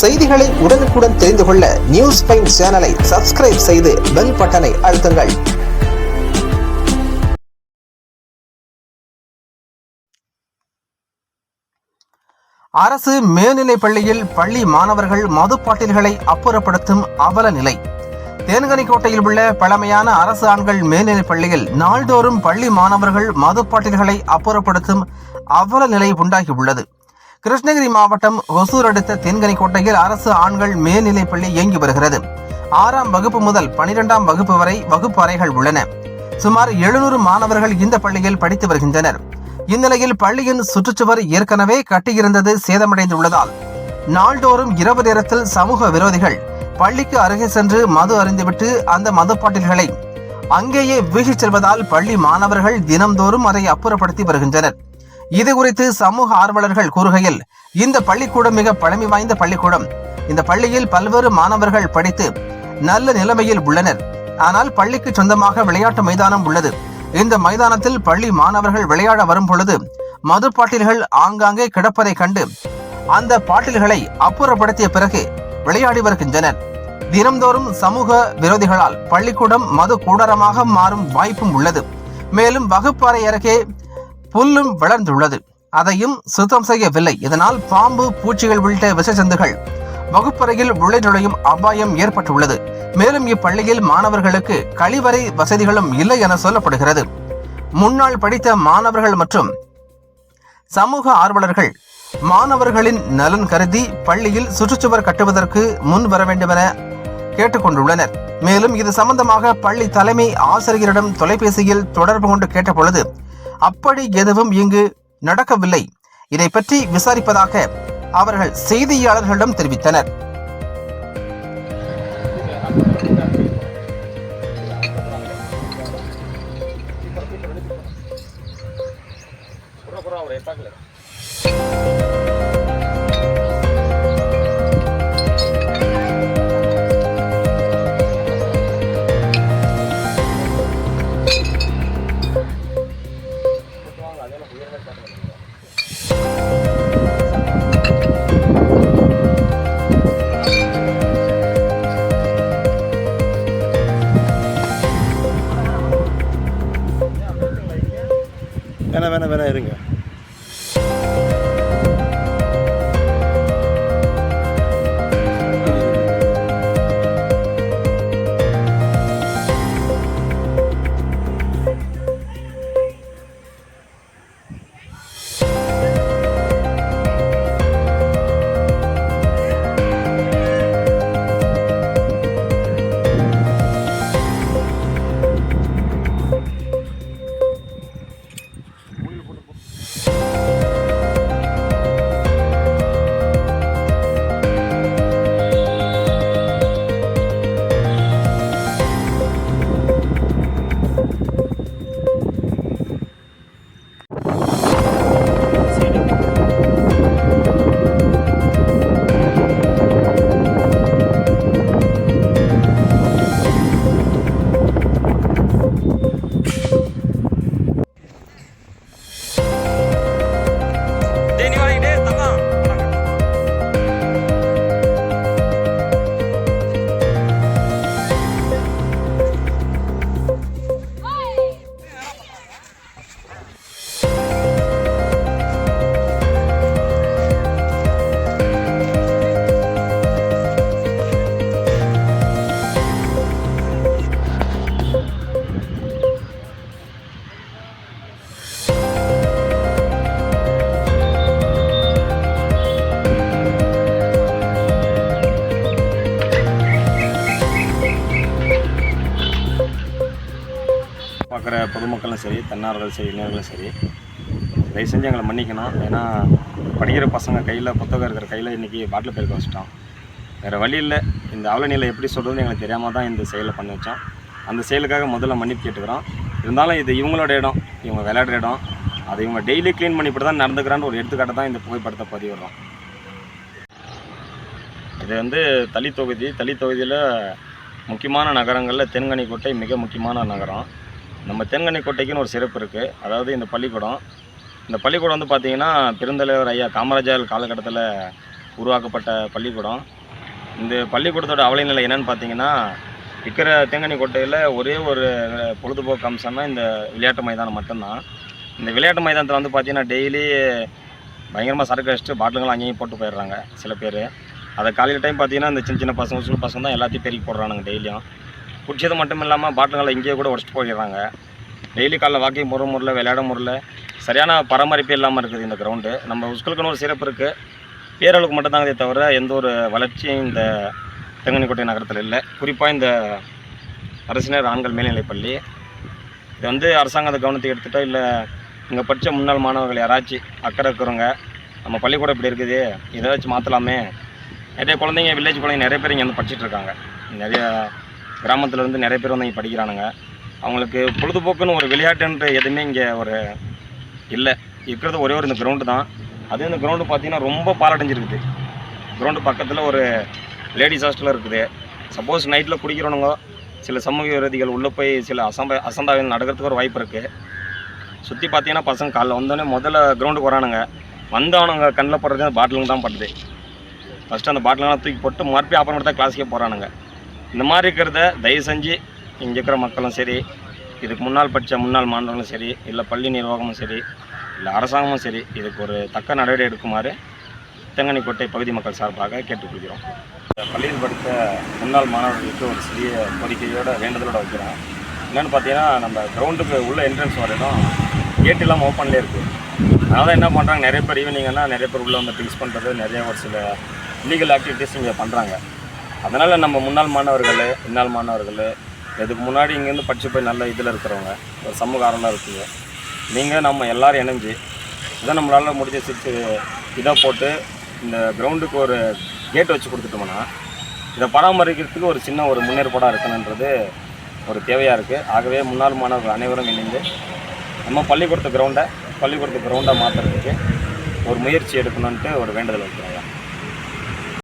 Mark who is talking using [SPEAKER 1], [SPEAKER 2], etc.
[SPEAKER 1] செய்திகளை உடனுக்குடன் தெரிந்து கொள்ள நியூஸ் பைன் சேனலை சப்ஸ்கிரைப் செய்து பெல் பட்டனை அழுத்துங்கள். அரசு மேல்நிலைப் பள்ளியில் பள்ளி மாணவர்கள் மதுப்பாட்டில்களை அப்புறப்படுத்தும் அவல நிலை. தேன்கனிக்கோட்டையில் உள்ள பழமையான அரசு ஆண்கள் மேல்நிலைப் பள்ளியில் நாள்தோறும் பள்ளி மாணவர்கள் மதுப்பாட்டில்களை அப்புறப்படுத்தும் அவல நிலை உண்டாகியுள்ளது கிருஷ்ணகிரி மாவட்டம் ஒசூர் அடுத்த தென்கனிக்கோட்டையில் அரசு ஆண்கள் மேல்நிலைப் பள்ளி இயங்கி வருகிறது. ஆறாம் வகுப்பு முதல் பனிரெண்டாம் வகுப்பு வரை வகுப்பு அறைகள் உள்ளன. சுமார் எழுநூறு மாணவர்கள் இந்த பள்ளியில் படித்து வருகின்றனர். இந்நிலையில் பள்ளியின் சுற்றுச்சுவர் ஏற்கனவே கட்டியிருந்தது சேதமடைந்துள்ளதால் நாள்தோறும் இரவு நேரத்தில் சமூக விரோதிகள் பள்ளிக்கு அருகே சென்று மது அறிந்துவிட்டு அந்த மதுப்பாட்டில்களை அங்கேயே வீசிச் செல்வதால் பள்ளி மாணவர்கள் தினம்தோறும் அதை அப்புறப்படுத்தி வருகின்றனர். இது குறித்து சமூக ஆர்வலர்கள் கூறுகையில் இந்த பள்ளிக்கூடம் மிக பழமை வாய்ந்த பள்ளிக்கூடம். இந்த பள்ளியில் பல்வேறு மாணவர்கள் படித்து நல்ல நிலைமையில் உள்ளனர். ஆனால் பள்ளிக்கு சொந்தமாக விளையாட்டு மைதானம் உள்ளது. இந்த மைதானத்தில் பள்ளி மாணவர்கள் விளையாட வரும் பொழுது மது பாட்டில்கள் ஆங்காங்கே கிடப்பதை கண்டு அந்த பாட்டில்களை அப்புறப்படுத்திய பிறகு விளையாடி வருகின்றனர். தினம்தோறும் சமூக விரோதிகளால் பள்ளிக்கூடம் மது கூடாரமாக மாறும் வாய்ப்பும் உள்ளது. மேலும் வகுப்பறை அருகே புல்லும் வளர்ந்துள்ளது. அதையும் சுத்தம் செய்யவில்லை. இதனால் பாம்பு பூச்சிகள் உள்ளிட்ட விஷச்சந்துகள் வகுப்பறையில் உள்ளே நுழையும் அபாயம் ஏற்பட்டுள்ளது. மேலும் இப்பள்ளியில் மாணவர்களுக்கு கழிவறை வசதிகளும் இல்லை என சொல்லப்படுகிறது. முன்னாள் படித்த மாணவர்கள் மற்றும் சமூக ஆர்வலர்கள் மாணவர்களின் நலன் கருதி பள்ளியில் சுற்றுச்சுவர் கட்டுவதற்கு முன் வர வேண்டுமென கேட்டுக்கொண்டுள்ளனர். மேலும் இது சம்பந்தமாக பள்ளி தலைமை ஆசிரியரிடம் தொலைபேசியில் தொடர்பு கொண்டு கேட்டபொழுது அப்படி எதுவும் இங்கு நடக்கவில்லை. இதை பற்றி விசாரிப்பதாக அவர்கள் செய்தியாளர்களிடம் தெரிவித்தனர்.
[SPEAKER 2] பார்க்குற பொதுமக்களும் சரி தன்னார்களும் சரி இளைஞர்களும் சரி தயவு செஞ்சு எங்களை மன்னிக்கணும். ஏன்னா படிக்கிற பசங்க கையில் புத்தகம் இருக்கிற கையில் இன்றைக்கி பாட்டில் பேருக்கு வச்சிட்டோம். வேறு வழி இல்லை. இந்த அவலநிலை எப்படி சொல்கிறதுன்னு எங்களுக்கு தெரியாமல் தான் இந்த செயலை பண்ணி வச்சோம். அந்த செயலுக்காக முதல்ல மன்னிப்பு கேட்டுக்கிறோம். இருந்தாலும் இது இவங்களோட இடம் இவங்க விளையாடுற இடம். அதை இவங்க டெய்லி க்ளீன் பண்ணி இப்படி தான் நடந்துக்கிறான்னு ஒரு எடுத்துக்காட்டை தான் இந்த புகைப்படத்தை பதிவிடுறோம். இது வந்து தளி தொகுதி. தளி தொகுதியில் முக்கியமான நகரங்களில் தென்கனிக்கோட்டை மிக முக்கியமான நகரம். நம்ம தென்கனிக்கோட்டைக்குன்னு ஒரு சிறப்பு இருக்குது அதாவது இந்த பள்ளிக்கூடம். இந்த பள்ளிக்கூடம் வந்து பார்த்திங்கன்னா பெருந்தலைவர் ஐயா காமராஜர் காலகட்டத்தில் உருவாக்கப்பட்ட பள்ளிக்கூடம். இந்த பள்ளிக்கூடத்தோட அவலைநிலை என்னென்னு பார்த்தீங்கன்னா இருக்கிற தேங்கண்ணி கோட்டையில் ஒரே ஒரு பொழுதுபோக்கு அம்சம்னா இந்த விளையாட்டு மைதானம் மட்டும்தான். இந்த விளையாட்டு மைதானத்தில் வந்து பார்த்திங்கன்னா டெய்லி பயங்கரமாக சரக்கு அடிச்சுட்டு பாட்டிலுங்களாம் அங்கேயும் போட்டு போயிடுறாங்க சில பேர். அதை காலையில் டைம் பார்த்தீங்கன்னா இந்த சின்ன சின்ன பசங்க ஸ்கூல் பசங்க தான் எல்லாத்தையும் பெருக்கி போடுறானுங்க டெய்லியும். குடிச்சது மட்டும் இல்லாமல் பாட்டில்களை இங்கேயே கூட உடச்சிட்டு போயிடுறாங்க. டெய்லி காலைல வாக்கிங் போகிற முறையில் விளையாட முறையில் சரியான பராமரிப்பு இல்லாமல் இருக்குது இந்த கிரவுண்டு நம்ம ஸ்கூலுக்குன்னு ஒரு சிறப்பு இருக்குது பேரளவுக்கு மட்டும்தாங்க தவிர எந்த ஒரு வளர்ச்சியும் இந்த தெங்கனிக்கோட்டை நகரத்தில் இல்லை. குறிப்பாக இந்த அரசினர் ஆண்கள் மேல்நிலைப்பள்ளி. இது வந்து அரசாங்கத்தை கவனத்துக்கு எடுத்துகிட்டோ இல்லை இங்கே படித்த முன்னாள் மாணவர்கள் யாராச்சும் அக்கறை இருக்கிறவங்க நம்ம பள்ளிக்கூடம் இப்படி இருக்குது இதை வச்சு மாற்றலாமே நிறைய குழந்தைங்க வில்லேஜ் குழந்தைங்க நிறைய பேர் இங்கே வந்து படிச்சுட்டு இருக்காங்க. நிறையா கிராமத்துலேருந்து நிறைய பேர் வந்து இங்கே படிக்கிறானுங்க. அவங்களுக்கு பொழுதுபோக்குன்னு ஒரு விளையாட்டுன்ற எதுவுமே இங்கே ஒரு இல்லை. இருக்கிறது ஒரே ஒரு இந்த கிரவுண்டு தான். அதே இந்த கிரவுண்டு பார்த்தீங்கன்னா ரொம்ப பாலடைஞ்சிருக்குது. கிரவுண்டு பக்கத்தில் ஒரு லேடிஸ் ஹாஸ்டல் இருக்குது. சப்போஸ் நைட்டில் குடிக்கிறவனுங்க சில சமூக விரோதிகள் உள்ளே போய் சில அசம்ப அசம்பாவிதம் நடக்கிறதுக்கு ஒரு வாய்ப்பு இருக்குது சுற்றி பார்த்தீங்கன்னா பசங்க காலைல வந்தோடனே முதல்ல கிரவுண்டுக்கு வரானுங்க. வந்தவனுங்க கண்ணில் போடுறது அந்த பாட்டிலுங்க தான் படுது. ஃபஸ்ட்டு அந்த பாட்டிலெலாம் தூக்கி போட்டு மறுபடியும் அப்புறம் தான் கிளாஸுக்கே போகிறானுங்க இந்த மாதிரி இருக்கிறத தயவு செஞ்சு இங்கே இருக்கிற மக்களும் சரி இதுக்கு முன்னால் படித்த முன்னாள் மாணவர்களும் சரி இல்லை பள்ளி நிர்வாகமும் சரி இல்லை அரசாங்கமும் சரி இதுக்கு ஒரு தக்க நடவடிக்கை எடுக்குமாறு தெங்கனிக்கோட்டை பகுதி மக்கள் சார்பாக கேட்டுக்கொள்கிறோம். பள்ளியில் படித்த முன்னாள் மாணவர்களுக்கு ஒரு சிறிய கோரிக்கையோட வேண்டுதலோட வைக்கிறோம் என்னென்னு பார்த்தீங்கன்னா நம்ம கிரவுண்டுக்கு உள்ள என்ட்ரன்ஸ் வரையிலும் கேட் இல்லாமல் ஓப்பன்லேயே இருக்குது அதனால் என்ன பண்ணுறாங்க நிறைய பேர் ஈவினிங்கன்னா நிறைய பேர் உள்ளே வந்து ட்ரிங்க்ஸ் பண்ணுறது நிறைய ஒரு சில லீகல் ஆக்டிவிட்டீஸ் இங்கே பண்ணுறாங்க அதனால் நம்ம முன்னாள் மாணவர்கள் இன்னாள் மாணவர்கள் இதுக்கு முன்னாடி இங்கேருந்து படித்து போய் நல்ல இதில் இருக்கிறவங்க ஒரு சமூக ஆர்வலாக இருக்குங்க. நீங்கள் நம்ம எல்லாரும் இணைஞ்சு இதை நம்மளால் முடிஞ்ச சிக்ஸ் இதை போட்டு இந்த கிரவுண்டுக்கு ஒரு கேட் வச்சு கொடுத்துட்டோம்னா இதை பராமரிக்கிறதுக்கு ஒரு சின்ன ஒரு முன்னேற்பாடாக இருக்கணுன்றது ஒரு தேவையாக இருக்குது ஆகவே முன்னாள் மாணவர்கள் அனைவரும் இணைந்து நம்ம பள்ளிக்கூடத்து கிரவுண்டை பள்ளிக்கூடத்து கிரவுண்டாக மாற்றுறதுக்கு ஒரு முயற்சி எடுக்கணுன்ட்டு ஒரு வேண்டுதல் இருக்கிறாங்க